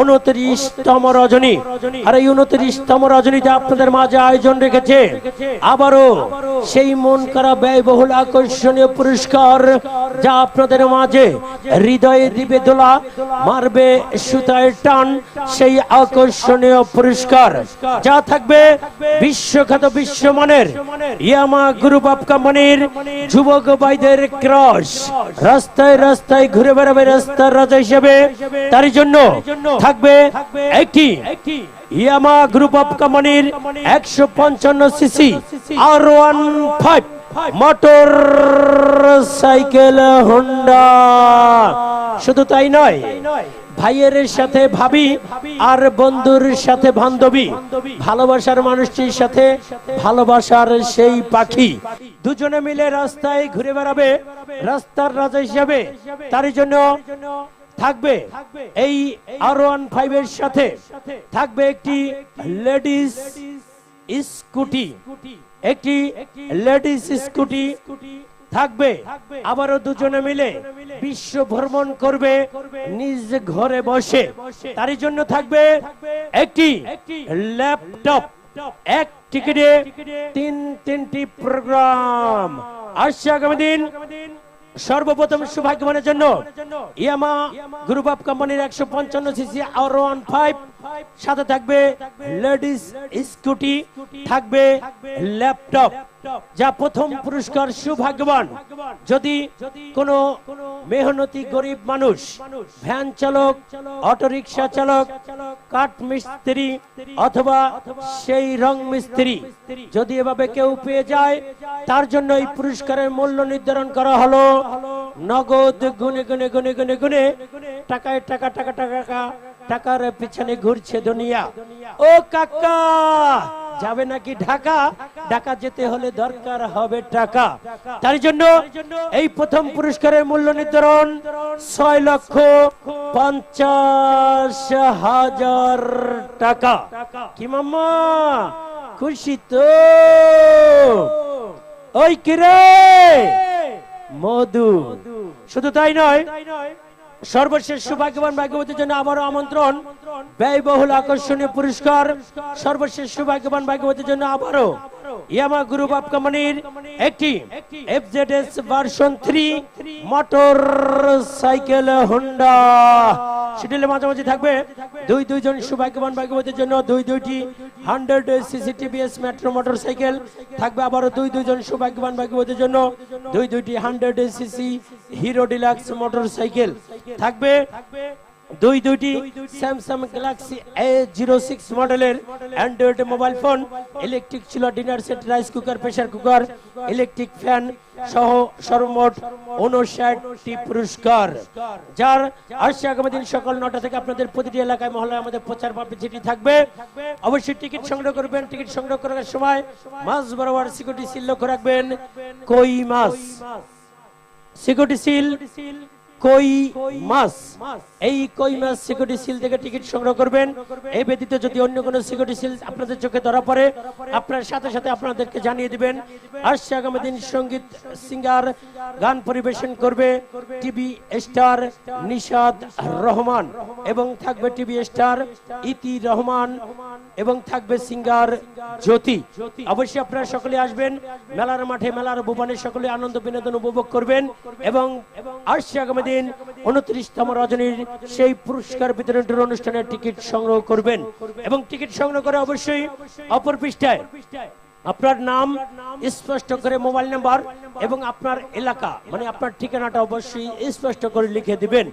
উনত্রিশতম রজনী। আর এই উনত্রিশতম রজনীতে আপনাদের মাঝে আয়োজন রেখেছে আবারও সেই মন করা ব্যয়বহুল আকর্ষণীয় পুরস্কার যা আপনাদের মাঝে হৃদয়ে দিবে দোলা মারবে সুতায় টান সেই আকর্ষণীয় পুরস্কার। যা থাকবে বিশ্বখ্যাত বিশ্বমানের ইয়ামা গ্রুপ অফ কোম্পানির যুবক ভাইদের ক্রস রাস্তায় রাস্তায় ঘুরে বেড়াবে রাস্তার রাজা হিসেবে। তার জন্য থাকবে একটি ইয়ামা গ্রুপ অফ কোম্পানির একশো পঞ্চান্ন CC R one five motor cycle Honda. শুধু তাই নয় ভাইয়ের সাথে ভাবি আর বন্ধুর সাথে বান্ধবী। ভালোবাসার মানুষটির সাথে ভালোবাসার সেই পাখি। দুজনে মিলে রাস্তায় ঘুরে বেড়াবে। রাস্তার রাজা হিসাবে। তার জন্য থাকবে। এই আর ওয়ান ফাইভ এর সাথে থাকবে একটি লেডিস স্কুটি। একটি লেডিস স্কুটি থাকবে। আবারও দুজনে মিলে বিশ্ব ভ্রমণ করবে নিজ ঘরে বসে। তারই জন্য থাকবে একটি ল্যাপটপ। এক টিকিটে তিন তিনটি প্রোগ্রাম। আসছে আগামী দিন। সর্বপ্রথম সৌভাগ্যবানের জন্য ইয়ামা গ্রুপ অফ কোম্পানির একশো পঞ্চান্ন সিসি আর ওয়ান ফাইভ সাথে থাকবে লেডিস স্কুটি, থাকবে ল্যাপটপ, যা প্রথম পুরস্কার সৌভাগ্যবান। যদি কোনো মেহনতি গরিব মানুষ, ভ্যান চালক, অটোরিকশা চালক, কাঠ মিস্ত্রি অথবা সেই রং মিস্ত্রি যদি এভাবে কেউ পেয়ে যায়, তার জন্য এই পুরস্কারের মূল্য নির্ধারণ করা হলো। নগদ গুনে গুনে গুনে গুনে গুনে টাকায় টাকা টাকা টাকা টাকা, টাকার পিছনে ঘুরছে দুনিয়া। ও কাকা, যাবে নাকি ঢাকা? ঢাকা যেতে হলে দরকার হবে টাকা। তার জন্য এই প্রথম পুরস্কারের মূল্য নির্ধারণ ছয় লক্ষ পঞ্চাশ হাজার টাকা। কি মাম্মা? খুশি তো? ওই কিরে? মধু। শুধু তাই নয় সর্বশেষ সৌভাগ্যবান ভাগ্যবতীর জন্য আবারও আমন্ত্রণ। ব্যয়বহুল আকর্ষণীয় পুরস্কার। সর্বশেষ সৌভাগ্যবান ভাগ্যবতীর জন্য আবারও ইয়ামা গ্রুপ অফ কোম্পানির একটি FZS version three motorcycle Honda শিডিউলের মাঝামাঝি থাকবে। দুই দুইজন সৌভাগ্যবান ভাগ্যবতীর জন্য দুই দুইটি hundred CC TVS Metro motor cycle থাকবে। আবারও দুই দুইজন সৌভাগ্যবান ভাগ্যবতীর জন্য দুই দুইটি hundred CC Hero Deluxe motor cycle থাকবে দুই দুইটি Samsung Galaxy A zero six মডেলের অ্যান্ড্রয়েড মোবাইল ফোন ইলেকট্রিক ছিল dinner set rice cooker pressure cooker electric fan সহ সর্বমোট উনষাটটি পুরস্কার। যার আসছে আগামী দিন সকাল নটা থেকে আপনাদের প্রতিটি এলাকায়, মহল্লায় আমাদের প্রচার পাবলিসিটি থাকবে, অবশ্যই টিকিট সংগ্রহ করবেন। টিকিট সংগ্রহ করার সময় মাছ বরাবর সিকিউরিটি সিল লক্ষ্য রাখবেন। কই মাছ? সিকিউরিটি সিল কই মাছ? এই কই মাছ সিকিউরিটি সিল থেকে টিকিট সংগ্রহ করবেন। এই ব্যতীত যদি অন্য কোনো সিকিউরিটি সিল আপনাদের চোখে ধরা পড়ে আপনার সাথে সাথে আপনাদেরকে জানিয়ে দিবেন। আসছে আগামী দিন সংগীত সিঙ্গার গান পরিবেশন করবে টিভি স্টার নিশাদ রহমান। এবং থাকবে টিভি স্টার ইতি রহমান। এবং থাকবে সিঙ্গার জ্যোতি। অবশ্যই আপনারা সকলে আসবেন। মেলার মাঠে মেলার ভুবনে সকলে আনন্দ বিনোদন উপভোগ করবেন। এবং আসছে আগামী দিন উনত্রিশতম রজনীর সেই পুরস্কার বিতরণের অনুষ্ঠানের টিকিট সংগ্রহ করবেন। এবং টিকিট সংগ্রহ করে অবশ্যই অপর পৃষ্ঠায় আপনার নাম, স্পষ্ট করে মোবাইল নাম্বার এবং আপনার এলাকা মানে আপনার ঠিকানাটা অবশ্যই স্পষ্ট করে লিখে দিবেন।